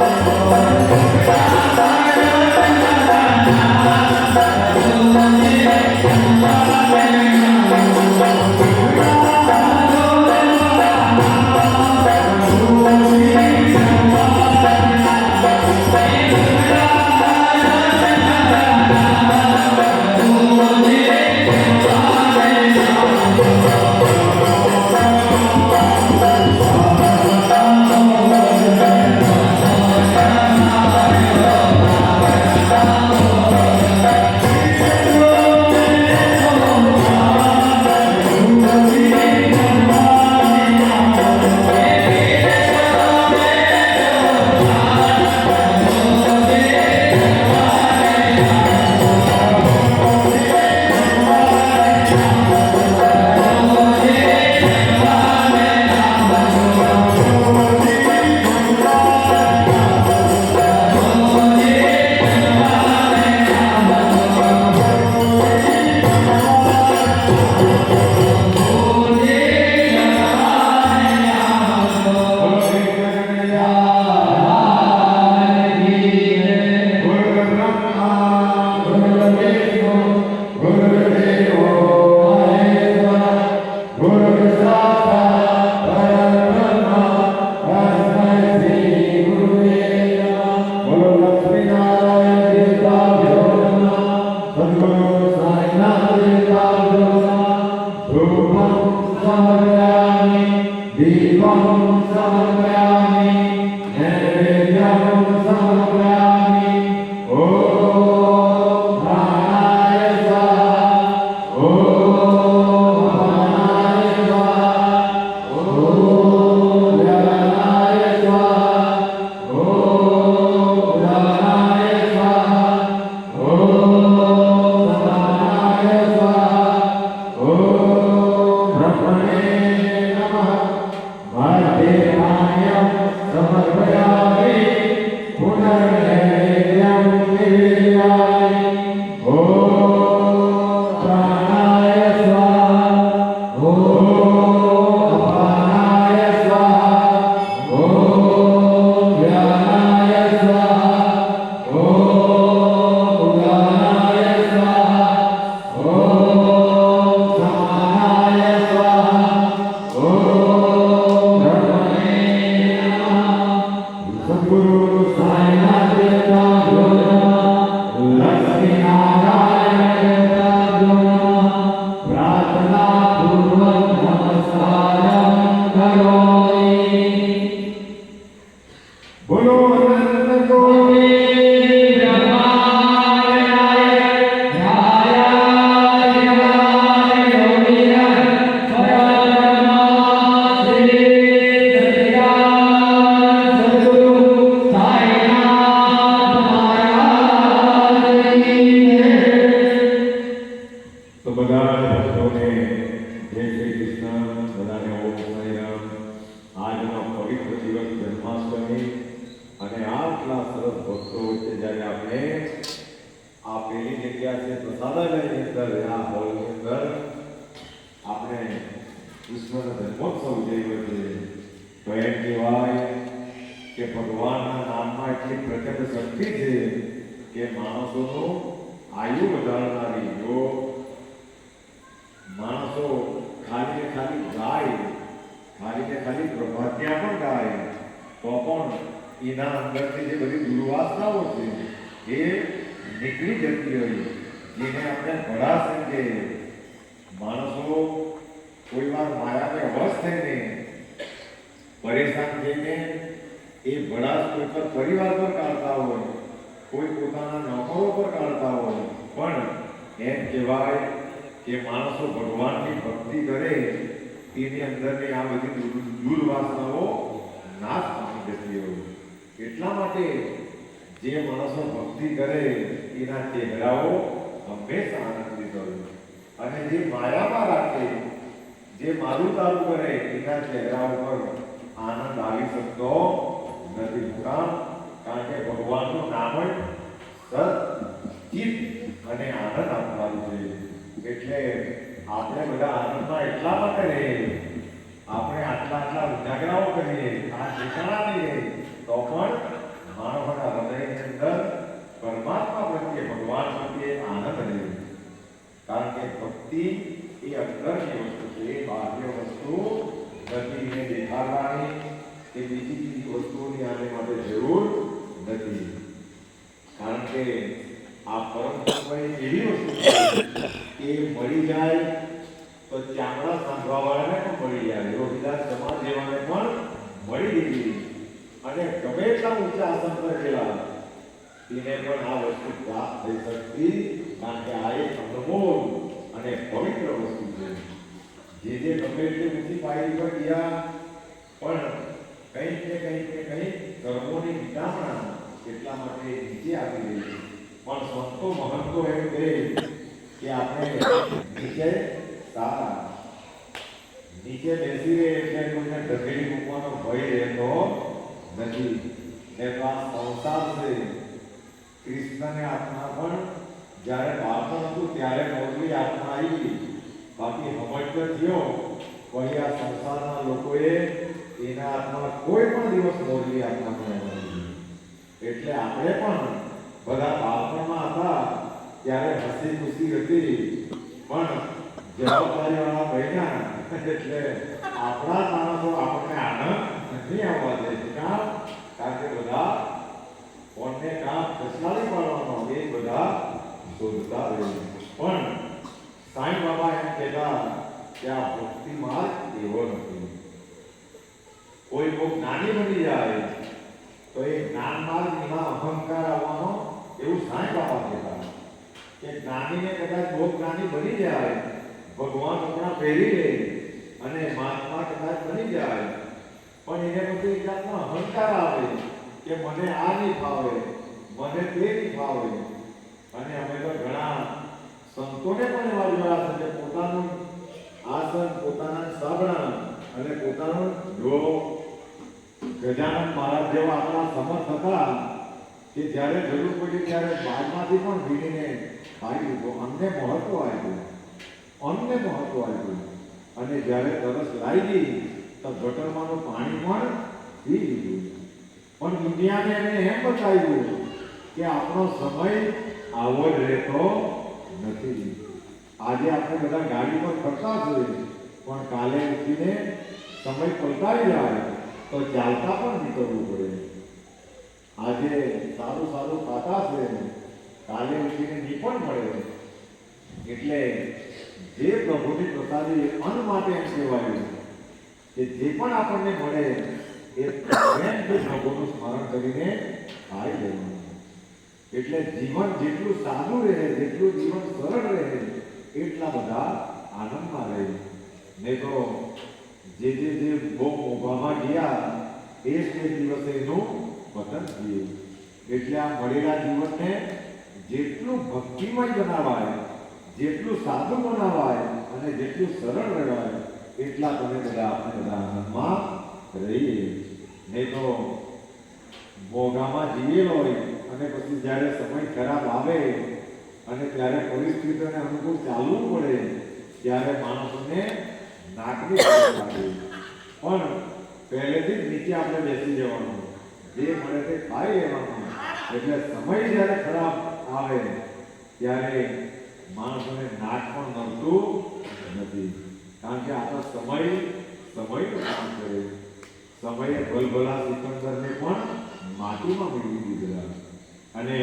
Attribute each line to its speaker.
Speaker 1: Thank you. Dipam Samyami Amen. જ્યારે આપણે આ પેલી જગ્યા છે પ્રસાદાલયની અંદર આ હોલની અંદર આપણે કૃષ્ણનો જન્મોત્સવ ઉજવ્યો છે. તો એમ કહેવાય કે ભગવાનના નામમાં એટલી પ્રચંડ શક્તિ છે કે માણસોનું આયુ વધારનારી, જો માણસો ખાલી ને ખાલી ગાય, ખાલી ને ખાલી પ્રભાત્યા પણ ગાય, તો પણ એના અંદરથી જે બધી દુર્વાસનાઓ છે, એ નીકળી જતી હોય જેને આપણે ભડાશ કે માણસો કોઈ વાર માયાને વશ થઈને પરેશાન થઈને એ ભડાશ કોઈ પર પરિવાર પર કાઢતા હોય, કોઈ પોતાના નોકરો પર કાઢતા હોય, પણ એમ કહેવાય કે માણસો ભગવાનની ભક્તિ કરે, એની અંદરની આ બધી દુર્વાસનાઓ નાશ પામી જતી હોય એટલા માટે જે માણસો ભક્તિ કરે, એના ચહેરાઓ હંમેશા આનંદિત હોય અને જે માયામાં રાખે, જે મારું તારું કરે, એના ચહેરા ઉપર આનંદ આવી શકતો નથી કામ કારણ કે ભગવાનનું નામ જ સત ચિત્ત અને આનંદ આપવાનું છે. એટલે આપણે બધા આનંદમાં એટલા માટે રહીએ. આપણે આટલા આટલા ઉજાગરાઓ કરીએ, આ ઠેકાણા નહીં રહે તો પણ માનવના હૃદયની અંદર પરમાત્મા પ્રત્યે ભગવાન પ્રત્યે આનંદ રહે કારણ કે ભક્તિ એ અંદરની વસ્તુ છે એ બાહ્ય વસ્તુ નથી દેખાડવાની કે બીજી બીજી વસ્તુઓની આને માટે જરૂર નથી કારણ કે આ પરમ એવી વસ્તુ કે મળી જાય અને ગમે એટલા ઊંચા આસન પર ગયેલા, એને પણ આ વસ્તુ પ્રાપ્ત થઈ શકતી કારણ કે આ એક અનમોલ અને પવિત્ર વસ્તુ છે. જે જે ગમે એટલી ઊંચી પાયરી પર ગયા, પણ કંઈક ને કંઈક ને કંઈક કર્મોની વિટામણા એટલા માટે નીચે આવી છે. પણ સંતો મહંતો એમ કહે કે આપણે નીચે સારા. નીચે બેસી રહે એટલે કોઈને ઢગેલી મૂકવાનો ભય રહેતો નથી. એ તો આ સંસાર છે. કૃષ્ણને આત્મા પણ જ્યારે બાળપણ હતું ત્યારે મોરલી આત્મા આવી. બાકી સમજ તો થયો. કોઈ આ સંસારના લોકોએ એના આત્મા કોઈ પણ દિવસ મોરલી આત્મા બનાવી એટલે આપણે પણ બધા બાળપણમાં હતા ત્યારે હસી ખુશી હતી. પણ જવાબદારીવાળા બન્યા. એટલે આપણા માણસો આપણને આનંદ નથી આવવા દે કામ કારણ કે બધા કોને કામ કસલાલી પાડવાનો એ બધા શોધતા રહે પણ સાંઈ બાબા એમ કહેતા કે આ ભક્તિ માર્ગ એવો નથી કોઈ બહુ જ્ઞાની બની જાય તો એ જ્ઞાન માર્ગ એમાં અહંકાર આવવાનો એવું સાંઈ બાબા કહેતા કે જ્ઞાનીને કદાચ બહુ જ્ઞાની બની જાય ભગવાન આપણા પહેરી લે અને મહાત્મા કદાચ બની જાય. પણ એને બધું એક જાતનો અહંકાર આવે કે મને આ નહીં ફાવે, મને તે નહીં ફાવે. અને અમે તો ઘણા સંતોને પણ એવા જોયા છે કે પોતાનું આસન પોતાના સાબણા અને પોતાનું જો ગજાનંદ મહારાજ જેવા આપણા સમર્થ હતા કે જ્યારે જરૂર પડી ત્યારે બાદમાંથી પણ વીણીને ખાઈ લીધો અમને મહત્વ આવ્યું અમને મહત્વ આપ્યું. અને જ્યારે તરસ લાગી તો ગટરમાંનું પાણી પણ પી લીધું પણ દુનિયાને એને એમ બતાવ્યું કે આપણો સમય આવો જ રહેતો નથી. આજે આપણે બધા ગાડી પર ફરતા જોઈએ પણ કાલે ઉઠીને સમય પલટાવી જાય તો ચાલતા પણ નીકળવું પડે. આજે સારું સારું ખાતા છે, કાલે ઉઠીને નહીં પણ મળે. એટલે જે પ્રભુની પ્રસાદી અન્ન માટે એમ કહેવાયું. કે જે પણ આપણને મળે એ પ્રેમ પ્રભુનું સ્મરણ કરીને ખાઈ લેવાનું એટલે જીવન જેટલું સાદું રહે, જેટલું જીવન સરળ રહે, એટલા બધા આનંદમાં રહે. ને તો જે જે જે બહુ મોભામાં ગયા, એ જ તે દિવસે એનું પતન થયું. એટલે આ મળેલા જીવનને જેટલું ભક્તિમય બનાવાય, જેટલું સાદું બનાવાય અને જેટલું સરળ રહેવાય એટલા તમે બધા આપણે બધા આનંદમાં રહીએ. નહીં તો મોગામાં જીવેલ હોય અને પછી જ્યારે સમય ખરાબ આવે અને ત્યારે પરિસ્થિતિઓને અનુકૂળ ચાલવું પડે, ત્યારે માણસોને નાકની લાગે. પણ પહેલેથી જ નીચે આપણે બેસી જવાનું. જે મળે તે ખાઈ લેવાનું. એટલે સમય જ્યારે ખરાબ આવે, ત્યારે માણસોને નાક પણ મળતું નથી. કારણ કે આ તો સમય કામ કરે સમયે ભલભલા સિકંદરને પણ માટીમાં મેળવી દીધેલા. અને